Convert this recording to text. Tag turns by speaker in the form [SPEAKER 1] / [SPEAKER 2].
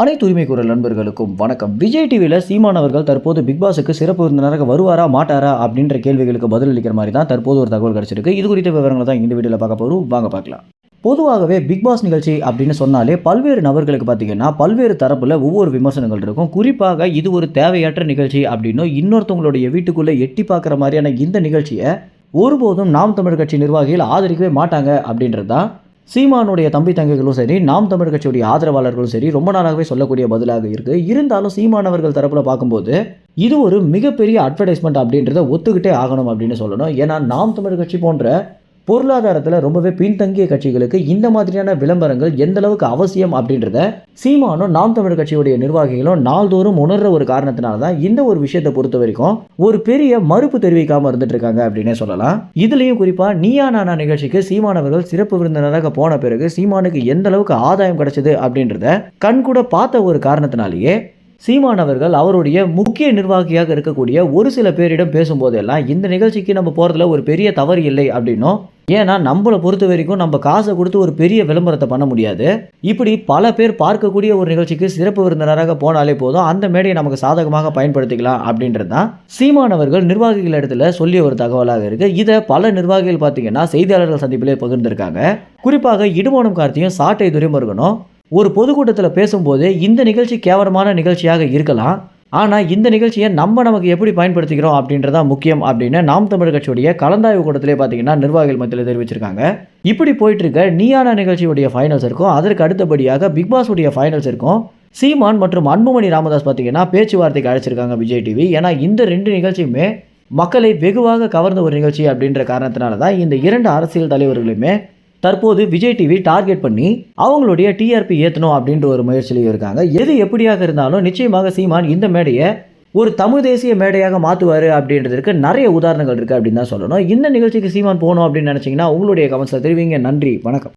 [SPEAKER 1] அனைத்து உரிமை குரல் நண்பர்களுக்கும் வணக்கம். விஜய் டிவியில் சீமான் அவர்கள் தற்போது பிக் பாஸுக்கு சிறப்பு விருந்தினராக வருவாரா மாட்டாரா அப்படின்ற கேள்விகளுக்கு பதிலளிக்கிற மாதிரி தான் தற்போது ஒரு தகவல் கிடைச்சிருக்கு. இது குறித்த விவரங்களை தான் இந்த வீடியோவில் பார்க்க போகிறோம் வாங்க பார்க்கலாம். பொதுவாகவே பிக் பாஸ் நிகழ்ச்சி அப்படின்னு சொன்னாலே பல்வேறு நபர்களுக்கு பார்த்தீங்கன்னா பல்வேறு தரப்பில் ஒவ்வொரு விமர்சனங்கள் இருக்கும். குறிப்பாக இது ஒரு தேவையற்ற நிகழ்ச்சி அப்படின்னும் இன்னொருத்தவங்களுடைய வீட்டுக்குள்ளே எட்டி பார்க்குற மாதிரியான இந்த நிகழ்ச்சியை ஒருபோதும் நாம் தமிழ் கட்சி நிர்வாகிகள் ஆதரிக்கவே மாட்டாங்க அப்படின்றது தான் சீமானுடைய தம்பி தங்கைகளும் சரி நாம் தமிழ் கட்சியுடைய ஆதரவாளர்களும் சரி ரொம்ப நாளாகவே சொல்லக்கூடிய பதிலாக இருக்கு. இருந்தாலும் சீமானவர்கள் தரப்புல பார்க்கும்போது இது ஒரு மிகப்பெரிய அட்வர்டைஸ்மெண்ட் அப்படின்றத ஒத்துக்கிட்டே ஆகணும் அப்படின்னு சொல்லணும். ஏன்னா நாம் தமிழ் கட்சி போன்ற பொருளாதாரத்தில் ரொம்பவே பின்தங்கிய கட்சிகளுக்கு இந்த மாதிரியான விளம்பரங்கள் எந்த அளவுக்கு அவசியம் அப்படின்றத சீமானும் நாம் தமிழ் கட்சியுடைய நிர்வாகிகளும் நாள்தோறும் உணர்ற ஒரு காரணத்தினால தான் இந்த ஒரு விஷயத்தை பொறுத்த வரைக்கும் ஒரு பெரிய மறுப்பு தெரிவிக்காம இருந்துட்டு இருக்காங்க அப்படின்னே சொல்லலாம். இதுலயும் குறிப்பா நீயா நானா நிகழ்ச்சிக்கு சீமானவர்கள் சிறப்பு விருந்தினராக போன பிறகு சீமானுக்கு எந்த அளவுக்கு ஆதாயம் கிடைச்சது அப்படின்றத கண்கூட பார்த்த ஒரு காரணத்தினாலேயே சீமான் அவர்கள் அவருடைய முக்கிய நிர்வாகியாக இருக்கக்கூடிய ஒரு சில பேரிடம் பேசும்போதெல்லாம் இந்த நிகழ்ச்சிக்கு நம்ம போகிறதுல ஒரு பெரிய தவறு இல்லை அப்படின்னும். ஏன்னா நம்மளை பொறுத்த வரைக்கும் நம்ம காசை கொடுத்து ஒரு பெரிய விளம்பரத்தை பண்ண முடியாது. இப்படி பல பேர் பார்க்கக்கூடிய ஒரு நிகழ்ச்சிக்கு சிறப்பு விருந்தினராக போனாலே போதும் அந்த மேடையை நமக்கு சாதகமாக பயன்படுத்திக்கலாம் அப்படின்றது தான் சீமான் அவர்கள் நிர்வாகிகள் இடத்துல சொல்லிய ஒரு தகவலாக இருக்கு. இதை பல நிர்வாகிகள் பார்த்தீங்கன்னா செய்தியாளர்கள் சந்திப்பிலே பகிர்ந்திருக்காங்க. குறிப்பாக இடுமோனம் கார்த்தியும் சாட்டை துரைமுருகனும் ஒரு பொதுக்கூட்டத்தில் பேசும்போது இந்த நிகழ்ச்சி கேவலமான நிகழ்ச்சியாக இருக்கலாம். ஆனால் இந்த நிகழ்ச்சியை நம்ம நமக்கு எப்படி பயன்படுத்திக்கிறோம் அப்படின்றதான் முக்கியம் அப்படின்னு நாம் தமிழ் கட்சியுடைய கலந்தாய்வு கூட்டத்திலே பார்த்தீங்கன்னா நிர்வாகிகள் மத்தியில் தெரிவிச்சிருக்காங்க. இப்படி போயிட்டு இருக்க நீயான நிகழ்ச்சியுடைய ஃபைனல்ஸ் இருக்கும். அதற்கு அடுத்தபடியாக பிக் பாஸ் உடைய ஃபைனல்ஸ் இருக்கும். சீமான் மற்றும் அன்புமணி ராமதாஸ் பார்த்தீங்கன்னா பேச்சுவார்த்தைக்கு அழைச்சிருக்காங்க விஜய் டிவி ஏன்னா இந்த ரெண்டு நிகழ்ச்சியுமே மக்களை வெகுவாக கவர்ந்த ஒரு நிகழ்ச்சி அப்படின்ற காரணத்தினால தான் இந்த இரண்டு அரசியல் தலைவர்களுமே தற்போது விஜய் டிவி டார்கெட் பண்ணி அவங்களுடைய டிஆர்பி ஏற்றணும் அப்படின்ற ஒரு முயற்சியிலையும் இருக்காங்க. எது எப்படியாக இருந்தாலும் நிச்சயமாக சீமான் இந்த மேடையை ஒரு தமிழ் தேசிய மேடையாக மாற்றுவார் அப்படின்றதுக்கு நிறைய உதாரணங்கள் இருக்குது அப்படின்னு தான் சொல்லணும். இந்த நிகழ்ச்சிக்கு சீமான் போகணும் அப்படின்னு நினச்சிங்கன்னா உங்களுடைய கமெண்ட்ஸில் தெரிவிங்க. நன்றி. வணக்கம்.